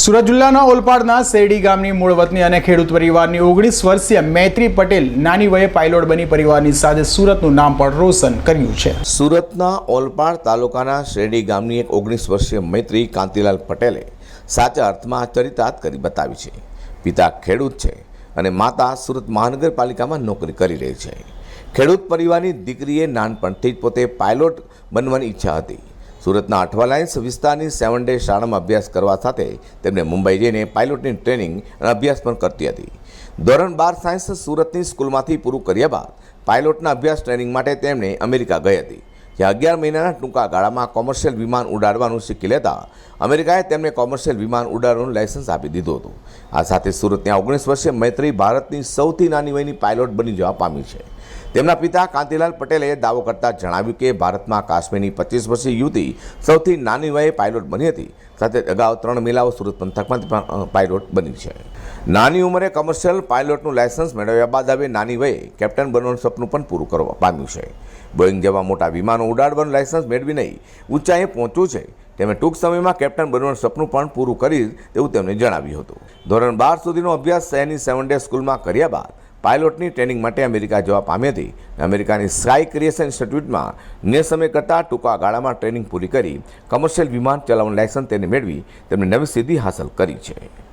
સુરત જિલ્લાના ઓલપાડના શેરડી ગામની મૂળ વતની અને ખેડૂત પરિવારની ઓગણીસ વર્ષીય મૈત્રી પટેલ નાની વયે પાયલોટ બની પરિવારની સાથે સુરતનું નામ પણ રોશન કર્યું છે. સુરતના ઓલપાડ તાલુકાના શેરડી ગામની એક ઓગણીસ વર્ષીય મૈત્રી કાંતિલાલ પટેલે સાચા અર્થમાં ચરિતાર્થ કરી બતાવી છે. પિતા ખેડૂત છે અને માતા સુરત મહાનગરપાલિકામાં નોકરી કરી રહી છે. ખેડૂત પરિવારની દીકરીએ નાનપણથી જ પોતે પાયલોટ બનવાની ઈચ્છા હતી. સુરતના અઠવાલાઇન્સ વિસ્તારની સેવન ડે શાળામાં અભ્યાસ કરવા સાથે તેમણે મુંબઈ જઈને પાયલોટની ટ્રેનિંગ અને અભ્યાસ પણ કરતી હતી. ધોરણ બાર સાયન્સ સુરતની સ્કૂલમાંથી પૂરું કર્યા બાદ પાયલોટના અભ્યાસ ટ્રેનિંગ માટે તેમણે અમેરિકા ગઈ હતી. જ્યાં અગિયાર મહિનાના ટૂંકા ગાળામાં કોમર્શિયલ વિમાન ઉડાડવાનું શીખી લેતા અમેરિકાએ તેમને કોમર્શિયલ વિમાન ઉડાડવાનું લાયસન્સ આપી દીધું હતું. આ સાથે સુરતની ઓગણીસ વર્ષે મૈત્રી ભારતની સૌથી નાની વયની પાયલોટ બની જવા પામી છે. તેમના પિતા કાંતિલાલ પટેલે દાવો કરતા જણાવ્યું કે ભારતમાં કાશ્મીરની પચીસ વર્ષીય યુવતી સૌથી નાની વયે પાયલોટ બની હતી. સાથે અગાઉ ત્રણ મહિલાઓ સુરત પંથકમાં પાયલોટ બની છે. નાની ઉંમરે કમર્શિયલ પાયલોટનું લાયસન્સ મેળવ્યા બાદ હવે નાની વયે કેપ્ટન બનવાનું સપનું પણ પૂરું કરવા પામ્યું છે. બોઈંગ જેવા મોટા વિમાનો ઉડાડવાનું લાયસન્સ મેળવી નહીં, ઊંચાઈએ પહોંચ્યું છે. તેમણે ટૂંક સમયમાં કેપ્ટન બનવાનું સપનું પણ પૂરું કરી તેવું તેમણે જણાવ્યું હતું. ધોરણ બાર સુધીનો અભ્યાસ શહેરની સેવન ડે સ્કૂલમાં કર્યા બાદ પાયલોટની ટ્રેનિંગ માટે અમેરિકા જવા પામી હતી અમેરિકાની સ્કાય ક્રિએશન ઇન્સ્ટિટ્યૂટમાં ને સમય કરતાં ટૂંકા ગાળામાં ટ્રેનિંગ પૂરી કરી કમર્શિયલ વિમાન ચલાવવાનું લાયસન્સ તેને મેળવી તેમણે નવી સિદ્ધિ હાંસલ કરી છે.